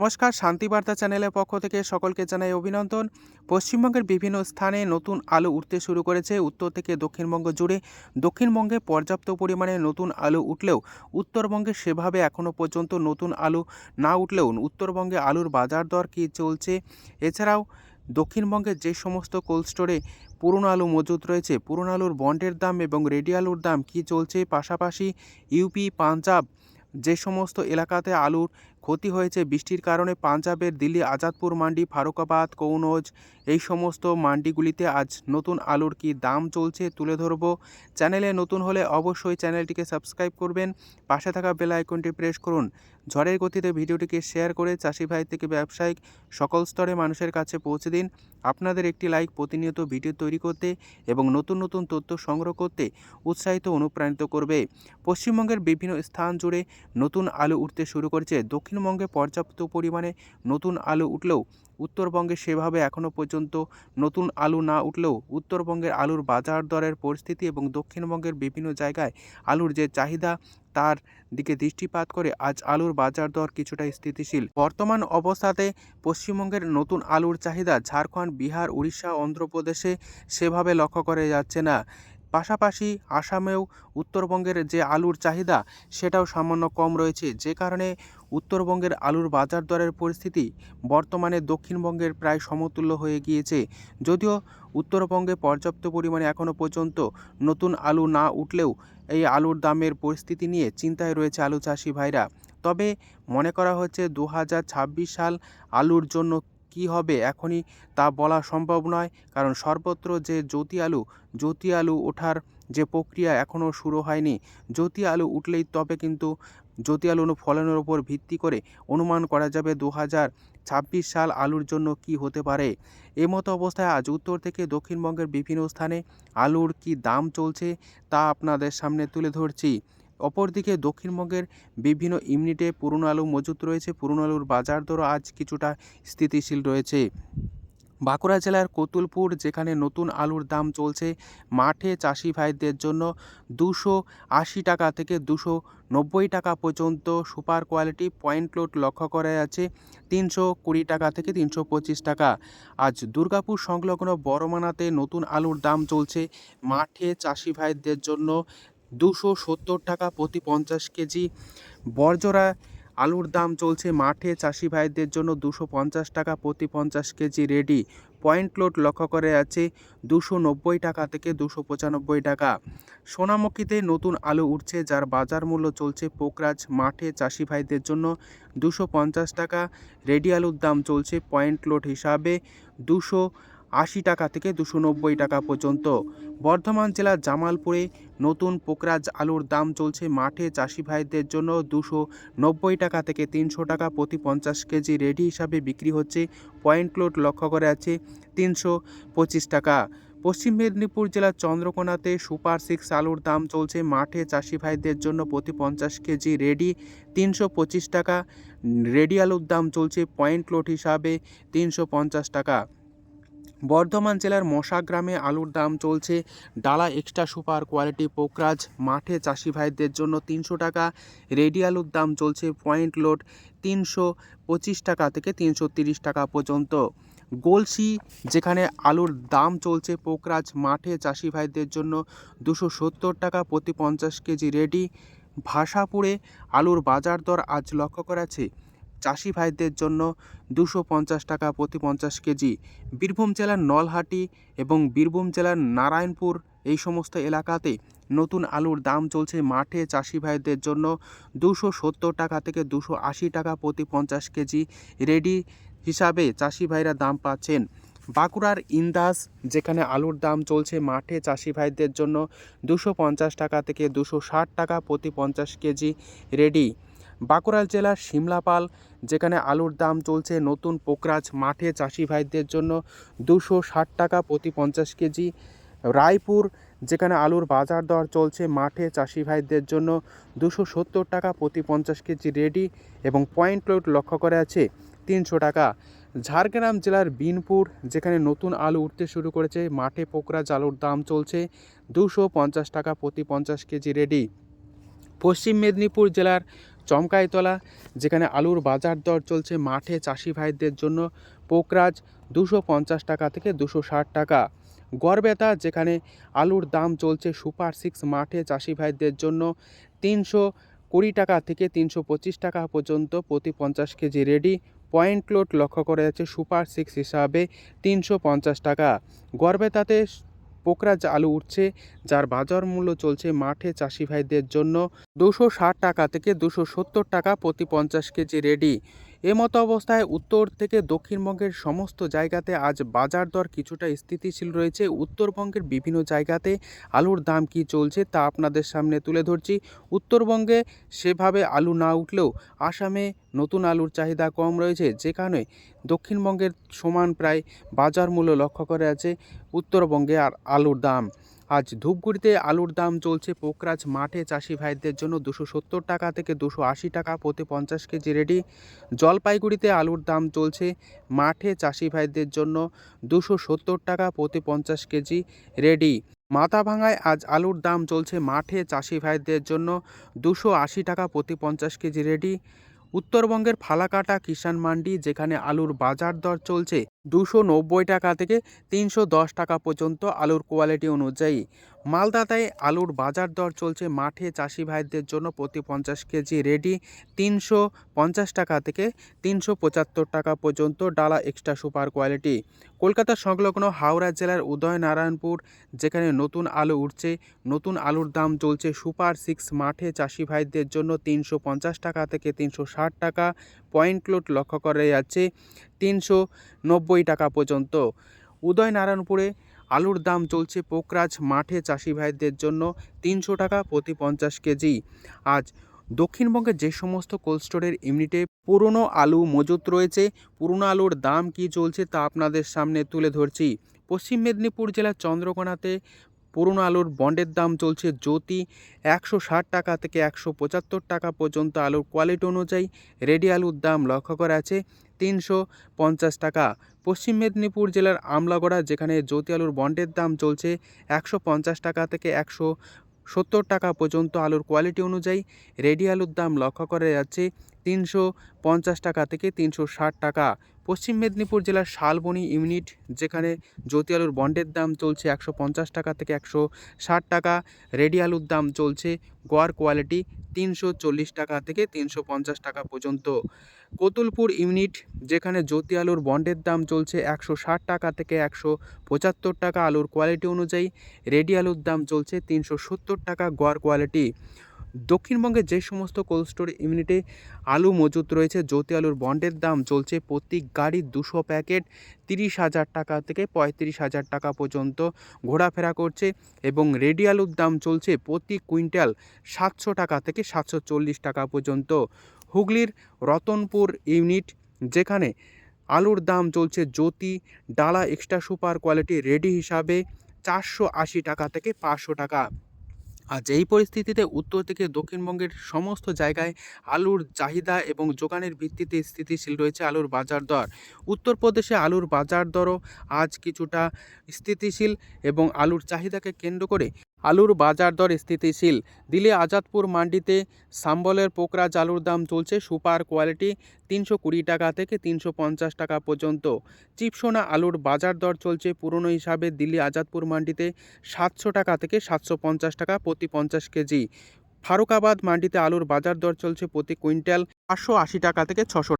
নমস্কার শান্তিবার্তা চ্যানেলের পক্ষ থেকে সকলকে জানাই অভিনন্দন। পশ্চিমবঙ্গের বিভিন্ন স্থানে নতুন আলু উঠতে শুরু করেছে। উত্তর থেকে দক্ষিণবঙ্গ জুড়ে দক্ষিণবঙ্গে পর্যাপ্ত পরিমাণে নতুন আলু উঠলেও, উত্তরবঙ্গে সেভাবে এখনও পর্যন্ত নতুন আলু না উঠলেও উত্তরবঙ্গে আলুর বাজার দর কী চলছে? এছাড়াও দক্ষিণবঙ্গের যে সমস্ত কোল্ড স্টোরে পুরনো আলু মজুত রয়েছে, পুরনো আলুর বন্ডের দাম এবং রেডি আলুর দাম কী চলছে? পাশাপাশি ইউপি, পাঞ্জাব যে সমস্ত এলাকাতে আলুর ক্ষতি হয়েছে। বৃষ্টির কারণে পাঞ্জাবের দিল্লি, আজাদপুর, মান্ডি, ফারুকাবাদ, কৌনজ এই সমস্ত মান্ডিগুলিতে আজ নতুন আলুর কি দাম চলছে তুলে ধরব। চ্যানেলে নতুন হলে অবশ্যই চ্যানেলটিকে সাবস্ক্রাইব করবেন। পাশে থাকা বেল আইকনটি প্রেস করুন। ঝড়ের গতিতে ভিডিওটিকে শেয়ার করে চাষি ভাই থেকে ব্যবসায়িক সকল স্তরে মানুষের কাছে পৌঁছে দিন। আপনাদের একটি লাইক প্রতিনিয়ত ভিডিও তৈরি করতে এবং নতুন নতুন তথ্য সংগ্রহ করতে উৎসাহিত অনুপ্রাণিত করবে। পশ্চিমবঙ্গের বিভিন্ন স্থান জুড়ে নতুন আলু উঠতে শুরু করেছে দক্ষিণবঙ্গে পর্যাপ্ত পরিমাণে নতুন আলু উঠলেও উত্তরবঙ্গে সেভাবে এখনও পর্যন্ত নতুন আলু না উঠলেও উত্তরবঙ্গের আলুর বাজার দরের পরিস্থিতি এবং দক্ষিণবঙ্গের বিভিন্ন জায়গায় আলুর যে চাহিদা, তার দিকে দৃষ্টিপাত করে আজ আলুর বাজার দর কিছুটা স্থিতিশীল। বর্তমান অবস্থাতে পশ্চিমবঙ্গের নতুন আলুর চাহিদা ঝাড়খণ্ড, বিহার, উড়িষ্যা, অন্ধ্রপ্রদেশে সেভাবে লক্ষ্য করা যাচ্ছে না। পাশাপাশি আসামেও উত্তরবঙ্গের যে আলুর চাহিদা, সেটাও সামান্য কম রয়েছে। যে কারণে উত্তরবঙ্গের আলুর বাজার দরের পরিস্থিতি বর্তমানে দক্ষিণবঙ্গের প্রায় সমতুল্য হয়ে গিয়েছে। যদিও উত্তরবঙ্গে পর্যাপ্ত পরিমাণে এখনও পর্যন্ত নতুন আলু না উঠলেও এই আলুর দামের পরিস্থিতি নিয়ে চিন্তায় রয়েছে আলু চাষি ভাইরা। তবে মনে করা হচ্ছে দু হাজার ছাব্বিশ সাল আলুর জন্য কী হবে এখনই তা বলা সম্ভব নয়। কারণ সর্বত্র যে জ্যোতি আলু জ্যোতি আলু ওঠার যে প্রক্রিয়া এখনও শুরু হয়নি। জ্যোতি আলু উঠলেই তবে কিন্তু জ্যোতি আলু ফলনের ওপর ভিত্তি করে অনুমান করা যাবে দু হাজার ছাব্বিশ সাল আলুর জন্য কি হতে পারে। এমতো অবস্থায় আজ উত্তর থেকে দক্ষিণবঙ্গের বিভিন্ন স্থানে আলুর কি দাম চলছে তা আপনাদের সামনে তুলে ধরছি। অপরদিকে দক্ষিণবঙ্গের বিভিন্ন ইউনিটে পুরনো আলু মজুত রয়েছে। পুরনো আলুর বাজার দরও আজ কিছুটা স্থিতিশীল রয়েছে। বাঁকুড়া জেলার কতুলপুর, যেখানে নতুন আলুর দাম চলছে, মাঠে চাষি ভাইদের জন্য দুশো আশি টাকা থেকে দুশো নব্বই টাকা পর্যন্ত সুপার কোয়ালিটি পয়েন্ট লোড লক্ষ্য করা যাচ্ছে, তিনশো কুড়ি টাকা থেকে তিনশো পঁচিশ টাকা। আজ দুর্গাপুর সংলগ্ন বড়মানাতে নতুন আলুর দাম চলছে, মাঠে চাষি ভাইদের জন্য দুশো সত্তর টাকা প্রতি পঞ্চাশ কেজি। বর্জরা আলুর দাম চলছে মাঠে। চাষি ভাইদের জন্য দুশো পঞ্চাশ টাকা প্রতি পঞ্চাশ কেজি রেডি। পয়েন্ট লোড লক্ষ্য করে আছে দুশো নব্বই টাকা থেকে দুশো পঁচানব্বই টাকা। সোনামুখীতে নতুন আলু উঠছে, যার বাজার মূল্য চলছে পোকরাজ মাঠে। চাষি ভাইদের জন্য দুশো পঞ্চাশ টাকা। রেডি আলুর দাম চলছে পয়েন্ট লোড হিসাবে দুশো আশি টাকা থেকে দুশো নব্বই টাকা পর্যন্ত। বর্ধমান জেলার জামালপুরে নতুন পোকরাজ আলুর দাম চলছে মাঠে চাষি ভাইদের জন্য দুশো নব্বই টাকা থেকে তিনশো টাকা প্রতি পঞ্চাশ কেজি রেডি হিসাবে বিক্রি হচ্ছে। পয়েন্ট লোড লক্ষ্য করে আছে তিনশো পঁচিশ টাকা। পশ্চিম মেদিনীপুর জেলার চন্দ্রকোনাতে সুপার সিক্স আলুর দাম চলছে মাঠে চাষি ভাইদের জন্য প্রতি পঞ্চাশ কেজি রেডি তিনশো পঁচিশ টাকা। রেডি আলুর দাম চলছে পয়েন্ট লোড হিসাবে তিনশো পঞ্চাশ টাকা। বর্ধমান জেলার মশা গ্রামে আলুর দাম চলছে। ডালা এক্সট্রা সুপার কোয়ালিটি পোকরাজ, মাঠে চাষি ভাইদের জন্য তিনশো টাকা, রেডি আলুর দাম চলছে পয়েন্ট লোড তিনশো পঁচিশ টাকা থেকে তিনশো তিরিশ টাকা পর্যন্ত। গোলসি, যেখানে আলুর দাম চলছে পোকরাজ, মাঠে চাষি ভাইদের জন্য দুশো সত্তর টাকা প্রতি পঞ্চাশ কেজি রেডি। ভাষাপুরে আলুর বাজার দর আজ লক্ষ্য করাছে চাষি ভাইদের জন্য দুশো পঞ্চাশ টাকা প্রতি পঞ্চাশ কেজি। বীরভূম জেলার নলহাটি এবং বীরভূম জেলার নারায়ণপুর এই সমস্ত এলাকাতে নতুন আলুর দাম চলছে মাঠে চাষি ভাইদের জন্য দুশো সত্তর টাকা থেকে দুশো আশি টাকা প্রতি পঞ্চাশ কেজি। রেডি হিসাবে চাষি ভাইরা দাম পাচ্ছেন। বাঁকুড়ার ইন্দাস, যেখানে আলুর দাম চলছে মাঠে চাষি ভাইদের জন্য দুশো পঞ্চাশ টাকা থেকে দুশো ষাট টাকা প্রতি পঞ্চাশ কেজি। রেডি বাঁকুড়া জেলার সিমলাপাল, যেখানে আলুর দাম চলছে নতুন পোকরাজ মাঠে চাষি ভাইদের জন্য দুশো ষাট টাকা প্রতি পঞ্চাশ কেজি। রায়পুর, যেখানে আলুর বাজার দর চলছে মাঠে চাষি ভাইদের জন্য দুশো সত্তর টাকা প্রতি পঞ্চাশ কেজি রেডি এবং পয়েন্ট লোড লক্ষ্য করে আছে তিনশো টাকা। ঝাড়গ্রাম জেলার বিনপুর, যেখানে নতুন আলু উঠতে শুরু করেছে মাঠে পোকরাজ আলুর দাম চলছে দুশো পঞ্চাশ টাকা প্রতি পঞ্চাশ কেজি রেডি। পশ্চিম মেদিনীপুর জেলার চমকাইতলা যেখানে আলুর বাজার দর চলছে মাঠে চাষি ভাইদের জন্য পোকরাজ দুশো পঞ্চাশ টাকা থেকে দুশো ষাট টাকা। গড়বেতা যেখানে আলুর দাম চলছে সুপার সিক্স মাঠে চাষি ভাইদের জন্য তিনশো কুড়ি টাকা থেকে তিনশো পঁচিশ টাকা পর্যন্ত প্রতি পঞ্চাশ কেজি রেডি। পয়েন্ট লোড লক্ষ্য করা যাচ্ছে সুপার সিক্স হিসাবে তিনশো পঞ্চাশ টাকা। গড়বেতাতে পোকরাজ আলু উঠছে, যার বাজার মূল্য চলছে মাঠে চাষি ভাইদের জন্য দুশো ষাট টাকা থেকে দুশো সত্তর টাকা প্রতি পঞ্চাশ কেজি রেডি। এমতো অবস্থায় উত্তর থেকে দক্ষিণবঙ্গের সমস্ত জায়গাতে আজ বাজার দর কিছুটা স্থিতিশীল রয়েছে। উত্তরবঙ্গের বিভিন্ন জায়গাতে আলুর দাম কি চলছে তা আপনাদের সামনে তুলে ধরছি। উত্তরবঙ্গে সেভাবে আলু না উঠলেও আসামে নতুন আলুর চাহিদা কম রয়েছে যেখানে দক্ষিণবঙ্গের সমান প্রায় বাজার মূল্য লক্ষ্য করে আছে উত্তরবঙ্গে আর আলুর দাম। আজ ধূপগুড়িতে আলুর দাম চলছে পোকরাজ মাঠে। চাষি ভাইদের জন্য দুশো সত্তর টাকা থেকে দুশো আশি টাকা প্রতি পঞ্চাশ কেজি রেডি। জলপাইগুড়িতে আলুর দাম চলছে মাঠে। চাষি ভাইদের জন্য দুশো সত্তর টাকা প্রতি পঞ্চাশ কেজি রেডি। মাথাভাঙায় আজ আলুর দাম চলছে মাঠে। চাষি ভাইদের জন্য দুশো আশি টাকা প্রতি পঞ্চাশ কেজি রেডি। উত্তরবঙ্গের ফালাকাটা কিষাণ মান্ডি, যেখানে আলুর বাজার দর চলছে দুশো নব্বই টাকা থেকে তিনশো দশ টাকা পর্যন্ত আলুর কোয়ালিটি অনুযায়ী। মালদাতায় আলুর বাজার দর চলছে মাঠে চাষি ভাইদের জন্য প্রতি পঞ্চাশ কেজি রেডি তিনশো পঞ্চাশ টাকা থেকে তিনশো পঁচাত্তর টাকা পর্যন্ত ডালা এক্সট্রা সুপার কোয়ালিটি কলকাতা সংলগ্ন হাওড়া জেলার উদয়নারায়ণপুর, যেখানে নতুন আলু উঠছে, নতুন আলুর দাম চলছে সুপার সিক্স মাঠে চাষি ভাইদের জন্য তিনশো পঞ্চাশ টাকা থেকে তিনশো ষাট টাকা পয়েন্ট লোড লক্ষ্য করা যাচ্ছে তিনশো নব্বই টাকা পর্যন্ত। উদয়নারায়ণপুরে আলুর দাম চলছে পোকরাজ মাঠে চাষি ভাইদের জন্য তিনশো টাকা প্রতি পঞ্চাশ কেজি। আজ দক্ষিণবঙ্গের যে সমস্ত কোল্ড স্টোরের ইউনিটে পুরনো আলু মজুত রয়েছে, পুরনো আলুর দাম কি চলছে তা আপনাদের সামনে তুলে ধরছি। পশ্চিম মেদিনীপুর জেলার চন্দ্রকোনাতে পুরনো আলুর বন্ডের দাম চলছে জ্যোতি। একশো ষাট টাকা থেকে একশো পঁচাত্তর টাকা পর্যন্ত আলুর কোয়ালিটি অনুযায়ী রেডি আলুর দাম লক্ষ্য করা আছে তিনশো পঞ্চাশ টাকা। পশ্চিম মেদিনীপুর জেলার আমলাগড়া যেখানে জ্যোতি আলুর বন্ডের দাম চলছে একশো পঞ্চাশ টাকা থেকে একশো সত্তর টাকা পর্যন্ত আলুর কোয়ালিটি অনুযায়ী রেডি আলুর দাম লক্ষ্য করা যাচ্ছে তিনশো পঞ্চাশ টাকা থেকে তিনশো ষাট টাকা। পশ্চিম মেদিনীপুর জেলার শালবনি ইউনিট, যেখানে জ্যোতি আলুর বন্ডের দাম চলছে একশো পঞ্চাশ টাকা থেকে একশো ষাট টাকা, রেডি আলুর দাম চলছে গোয়ার কোয়ালিটি তিনশো চল্লিশ টাকা থেকে তিনশো পঞ্চাশ টাকা পর্যন্ত। কতুলপুর ইউনিট, যেখানে জ্যোতি আলুর বন্ডের দাম চলছে একশো ষাট টাকা থেকে একশো পঁচাত্তর টাকা আলুর কোয়ালিটি অনুযায়ী, রেডি আলুর দাম চলছে তিনশো সত্তর টাকা গোয়ার কোয়ালিটি। দক্ষিণবঙ্গে যে সমস্ত কোল্ড স্টোর ইউনিটে আলু মজুত রয়েছে, জ্যোতি আলুর বন্ডের দাম চলছে প্রতি গাড়ি দুশো প্যাকেট তিরিশ হাজার টাকা থেকে পঁয়ত্রিশ হাজার টাকা পর্যন্ত ঘোরাফেরা করছে এবং রেডি আলুর দাম চলছে প্রতি কুইন্টাল সাতশো টাকা থেকে সাতশো চল্লিশ টাকা পর্যন্ত। হুগলির রতনপুর ইউনিট যেখানে আলুর দাম চলছে জ্যোতি ডালা এক্সট্রা সুপার কোয়ালিটি রেডি হিসাবে চারশো আশি টাকা থেকে পাঁচশো টাকা। আজ এই পরিস্থিতিতে উত্তর থেকে দক্ষিণবঙ্গের সমস্ত জায়গায় আলুর চাহিদা এবং যোগানের ভিত্তিতে স্থিতিশীল রয়েছে আলুর বাজার দর। উত্তরপ্রদেশে আলুর বাজার দরও আজ কিছুটা স্থিতিশীল এবং আলুর চাহিদাকে কেন্দ্র করে আলুর বাজার দর স্থিতিশীল। দিল্লি আজাদপুর মান্ডিতে সাম্বলের পোকরাজ আলুর দাম চলছে সুপার কোয়ালিটি তিনশো কুড়ি টাকা থেকে তিনশো পঞ্চাশ টাকা পর্যন্ত। চিপসোনা আলুর বাজার দর চলছে পুরনো হিসাবে দিল্লি আজাদপুর মান্ডিতে সাতশো টাকা থেকে সাতশো পঞ্চাশ টাকা প্রতি পঞ্চাশ কেজি। ফারুকাবাদ মান্ডিতে আলুর বাজার দর চলছে প্রতি কুইন্টাল পাঁচশো আশি টাকা থেকে ছশো